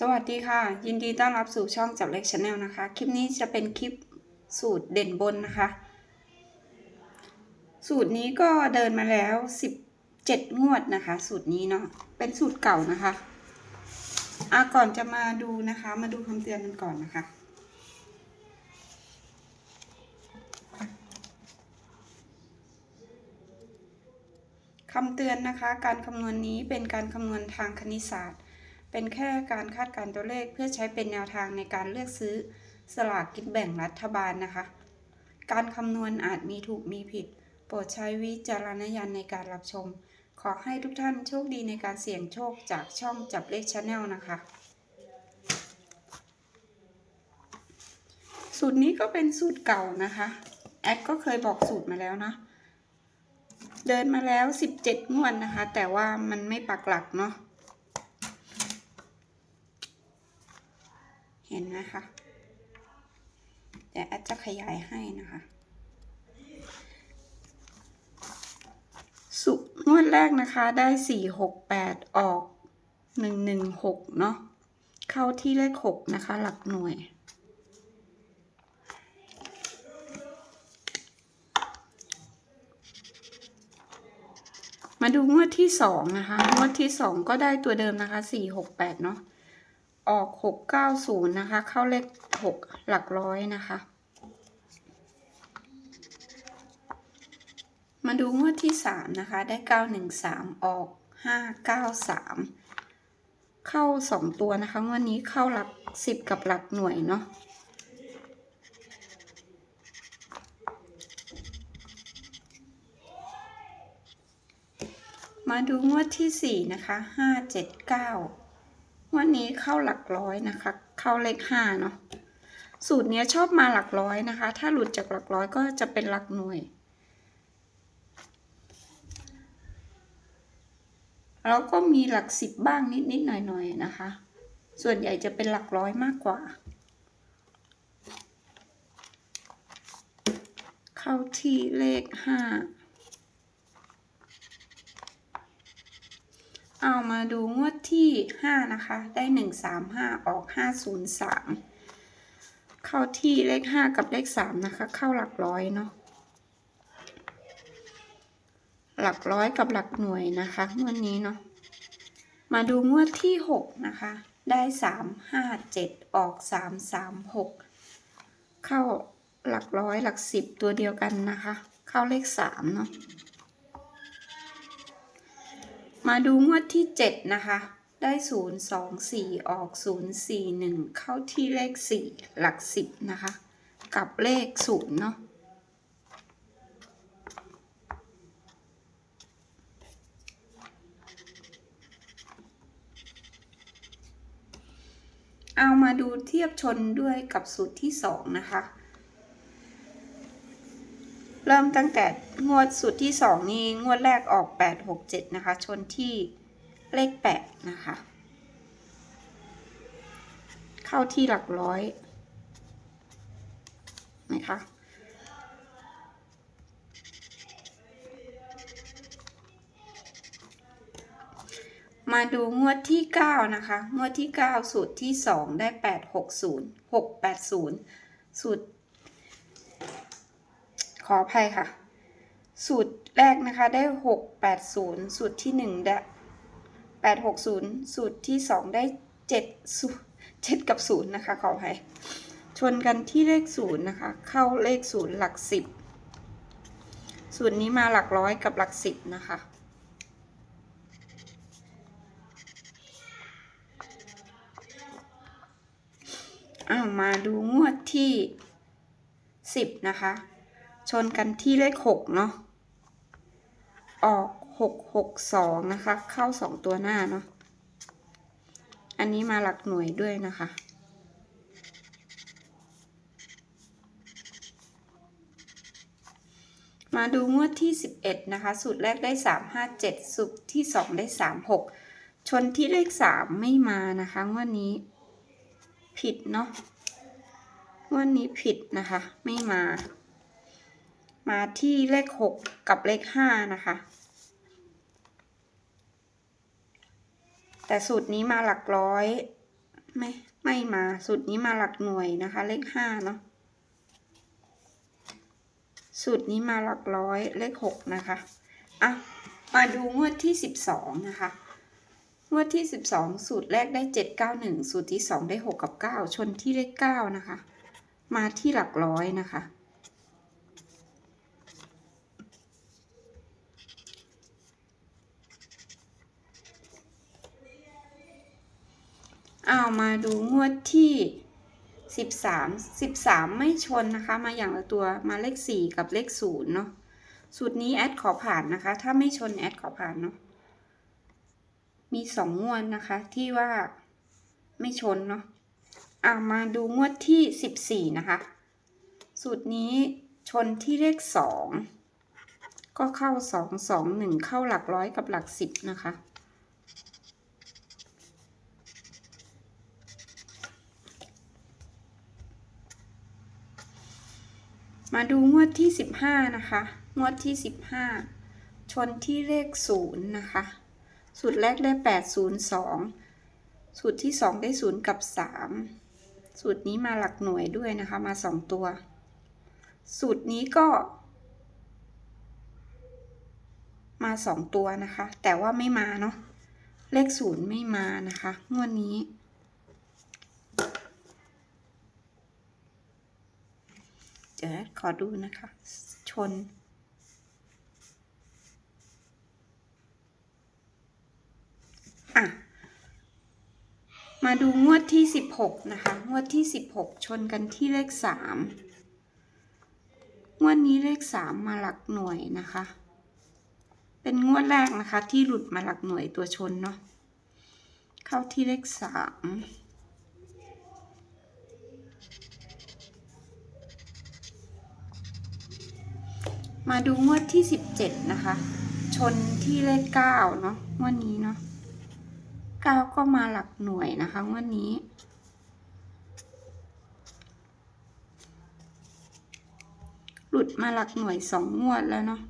สวัสดีค่ะ ยินดีต้อนรับสู่ช่องจับเล็กชาแนลนะคะ คลิปนี้จะเป็นคลิปสูตรเด่นบนนะคะ สูตรนี้ก็เดินมาแล้ว 17 งวดนะคะ สูตรนี้เนาะเป็นสูตรเก่านะคะอะก่อนจะมาดูนะคะ มาดูคำเตือนกันก่อนนะคะ คำเตือนนะคะ การคำนวณนี้เป็นการคำนวณทางคณิตศาสตร์ เป็นแค่การคาดการ์ตัวเลขเพื่อใช้เป็นแนวทางในการเลือกซื้อสลากกินแบ่งรัฐบาลนะคะ การคำนวณอาจมีถูกมีผิด โปรดใช้วิจารณญาณในการรับชม ขอให้ทุกท่านโชคดีในการเสี่ยงโชคจากช่องจับเลขชาแนลนะคะ สูตรนี้ก็เป็นสูตรเก่านะคะ แอดก็เคยบอกสูตรมาแล้วนะ เดินมาแล้ว 17 งวดนะคะ แต่ว่ามันไม่ปักหลักเนาะ เห็นไหมคะเดี๋ยวแอดจะขยายให้นะคะ สุงวดแรกนะคะได้4 6 8ออก1 1 6เนาะเข้าที่เลข6นะคะ หลักหน่วยมาดูงวดที่สองนะคะ งวดที่สองก็ได้ตัวเดิมนะคะสี่หกแปดเนาะ ออกหกเก้าศูนย์นะคะ เข้าเลขหกหลักร้อยนะคะ มาดูงวดที่สามนะคะ ได้เก้าหนึ่งสามออกห้าเก้าสามเข้าสองตัวนะคะงวดนี้เข้าหลักสิบกับหลักหน่วยเนาะมาดูงวดที่สี่นะคะห้าเจ็ดเก้า วดนี้เข้าหลักร้อยนะคะ เข้าเลขห้าเนาะสูตรนี้ชอบมาหลักร้อยนะคะ ถ้าหลุดจากหลักร้อยก็จะเป็นหลักหน่วย แล้วก็มีหลักสิบบ้างนิดๆหน่อยๆนะคะ ส่วนใหญ่จะเป็นหลักร้อยมากกว่า เข้าที่เลขห้า เอามาดูงวดที่ 5 นะคะ ได้ 135 ออก 503 เข้าที่เลข 5 กับเลข 3 นะคะ เข้าหลักร้อยเนาะหลักร้อยกับหลักหน่วยนะคะงวดนี้เนาะมาดูงวดที่ 6 นะคะ ได้ 357 ออก 336 เข้าหลักร้อยหลักสิบตัวเดียวกันนะคะ เข้าเลข 3 เนาะ มาดูงวดที่ 7 นะคะ ได้ 0 2 4 ออก 0 4 1 เข้าที่เลข 4 หลัก 10 นะคะ กับเลข 0 เนาะเอามาดูเทียบชนด้วยกับสูตรที่ 2 นะคะ เริ่มตั้งแต่งวดสูตรที่สองนี่งวดแรกออกแปดหกเจ็ดนะคะ ชนที่เลขแปดนะคะ เข้าที่หลักร้อยนะคะมาดูงวดที่เก้านะคะ งวดที่เก้าสูตรที่สองได้แปดหกศูนย์หกแปดศูนย์สูตร ขออภัยค่ะ สูตรแรกนะคะได้หกแปดศูนย์สูตรที่หนึ่งได้แปดหกศูนย์สูตรที่สองได้เจ็ดศูนย์เจ็ดกับศูนย์นะคะ ขออภัย ชนกันที่เลขศูนย์นะคะ เข้าเลขศูนย์หลักสิบสูตรนี้มาหลักร้อยกับหลักสิบนะคะอ้าวมาดูงวดที่สิบนะคะ ชนกันที่เลขหกเนาะ ออกหกหกสองนะคะ เข้าสองตัวหน้าเนาะ อันนี้มาหลักหน่วยด้วยนะคะมาดูงวดที่สิบเอ็ดนะคะ สูตรแรกได้สามห้าเจ็ดสูตรที่สองได้สามหกชนที่เลขสามไม่มานะคะ งวดนี้ผิดเนาะ งวดนี้ผิดนะคะ ไม่มา มาที่เลขหกกับเลขห้านะคะ แต่สูตรนี้มาหลักร้อยไม่ไม่มาสูตรนี้มาหลักหน่วยนะคะ เลขห้าเนาะสูตรนี้มาหลักร้อยเลขหกนะคะอะมาดูงวดที่สิบสองนะคะงวดที่สิบสองสูตรแรกได้เจ็ดเก้าหนึ่งสูตรที่สองได้หกกับเก้าชนที่เลขเก้านะคะ มาที่หลักร้อยนะคะ เอามาดูงวดที่สิบสามสิบสามไม่ชนนะคะ มาอย่างละตัวมาเลขสี่กับเลขศูนย์เนาะสูตรนี้แอดขอผ่านนะคะ ถ้าไม่ชนแอดขอผ่านเนาะมีสองงวดนะคะ ที่ว่าไม่ชนเนาะเอามาดูงวดที่สิบสี่นะคะ สูตรนี้ชนที่เลขสองก็เข้าสองสองหนึ่งเข้าหลักร้อยกับหลักสิบนะคะ มาดูงวดที่ 15 นะคะ งวดที่ 15 ชนที่เลข 0 นะคะ สูตรแรกได้ 802 สูตรที่ 2 ได้ 0 กับ 3 สูตรนี้มาหลักหน่วยด้วยนะคะ มา 2 ตัว สูตรนี้ก็ มา 2 ตัวนะคะ แต่ว่าไม่มาเนาะ เลข 0 ไม่มานะคะ งวดนี้ เดี๋ยวขอดูนะคะ ชน อะ มาดูงวดที่ 16 นะคะ งวดที่ 16 ชนกันที่เลข 3 งวดนี้เลข 3 มาหลักหน่วยนะคะ เป็นงวดแรกนะคะที่หลุดมาหลักหน่วยตัวชนเนาะ เข้าที่เลข 3 มาดูงวดที่17นะคะ ชนที่เลข9เนาะงวดนี้เนาะ9ก็มาหลักหน่วยนะคะงวดนี้หลุดมาหลักหน่วย2งวดแล้วเนาะ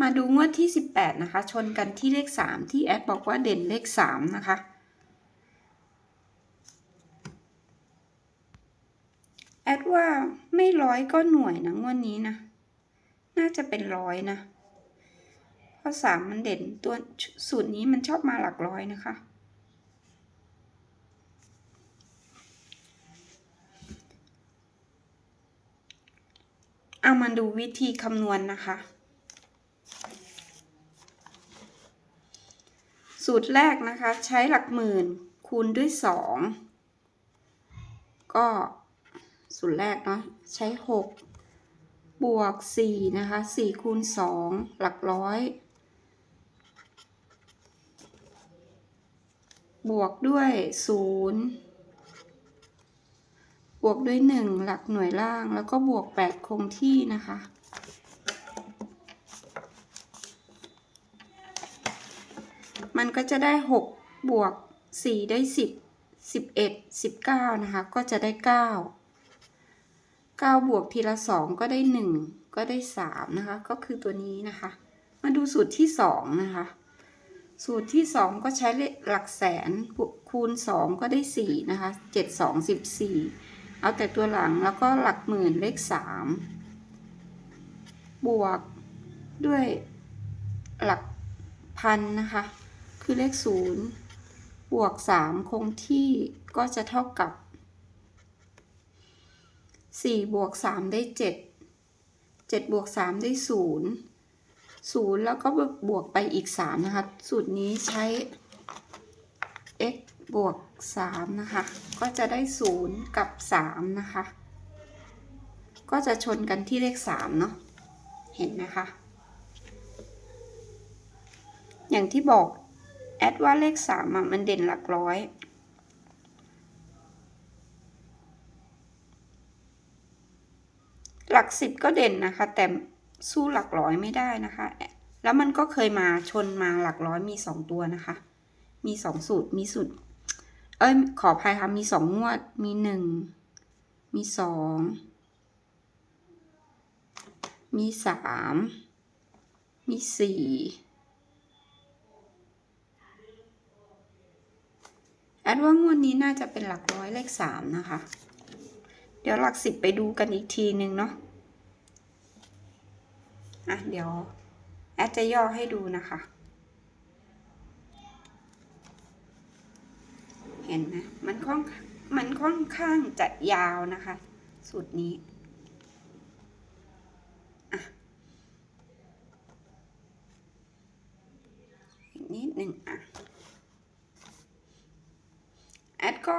มาดูงวดที่ 18 นะคะ ชนกันที่เลข 3 ที่แอดบอกว่าเด่นเลข 3 นะคะ แอด ว่าไม่ร้อยก็หน่วยนะงวดนี้นะ น่าจะเป็นร้อยนะ เพราะสามมันเด่นตัวสูตรนี้มันชอบมาหลักร้อยนะคะ เอามาดูวิธีคำนวณนนะคะ สูตรแรกนะคะ ใช้หลักหมื่นคูณด้วยสองก็ สูตรแรกเนาะใช้หกบวกสี่นะคะสี่คูณสองหลักร้อย บวกด้วยศูนย์บวกด้วยหนึ่งหลักหน่วยล่างแล้วก็บวกแปดคงที่นะคะมันก็จะได้หกบวกสี่ได้สิบสิบเอ็ดสิบเก้านะคะ ก็จะได้เก้าเก้าบวกทีละสองก็ได้หนึ่งก็ได้สามนะคะ ก็คือตัวนี้นะคะ มาดูสูตรที่สองนะคะ สูตรที่สองก็ใช้เลขหลักแสนคูณสองก็ได้สี่นะคะเจ็ดสองสิบสี่เอาแต่ตัวหลังแล้วก็หลักหมื่นเลขสามบวกด้วยหลักพันนะคะ คือเลขศูนย์บวกสามคงที่ก็จะเท่ากับ สี่บวกสามได้เจ็ดเจ็ดบวกสามได้ศูนย์ศูนย์แล้วก็บวกไปอีกสามนะคะ สูตรนี้ใช้ x บวกสามนะคะ ก็จะได้ศูนย์กับสามนะคะ ก็จะชนกันที่เลขสามเนาะเห็นนะคะ อย่างที่บอกแอดว่าเลขสามมันเด่นหลักร้อย หลักสิบก็เด่นนะคะ แต่สู้หลักร้อยไม่ได้นะคะ แล้วมันก็เคยมาชนมาหลักร้อยมีสองตัวนะคะ มีสองสูตรมีสูตรเอ้ยขออภัยค่ะมีสองงวดมีหนึ่งมีสองมีสามมีสี่แอดว่างวดนี้น่าจะเป็นหลักร้อยเลขสามนะคะ เดี๋ยวหลักสิบไปดูกันอีกทีหนึ่งเนาะอะเดี๋ยวแอดจะย่อให้ดูนะคะ เห็นไหมมันค่อนมันค่อนข้างจะยาวนะคะ สูตรนี้ อะ อีกนิดหนึ่งอะ แอดก็